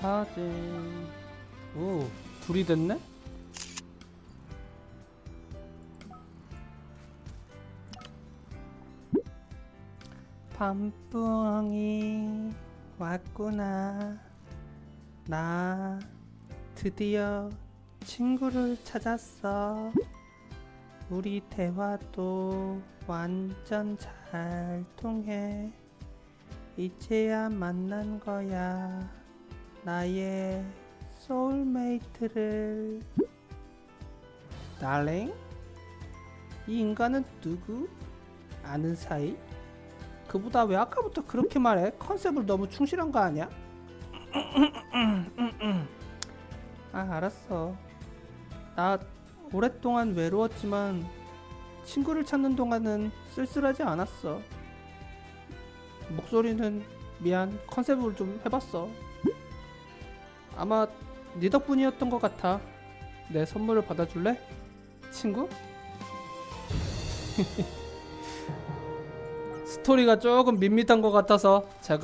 사진. 오, 둘이 됐네? 밤부엉이 왔구나. 나 드디어 친구를 찾았어. 우리 대화도 완전 잘 통해. 이제야 만난 거야. 나의 소울메이트를. 달링? 이 인간은 누구? 아는 사이? 그보다 왜 아까부터 그렇게 말해? 컨셉을 너무 충실한 거 아니야? 아 알았어. 나 오랫동안 외로웠지만 친구를 찾는 동안은 쓸쓸하지 않았어. 목소리는 미안 컨셉을 좀 해봤어. 아마 네 덕분이었던 것 같아. 내 선물을 받아줄래? 친구? 스토리가 조금 밋밋한 것 같아서 제가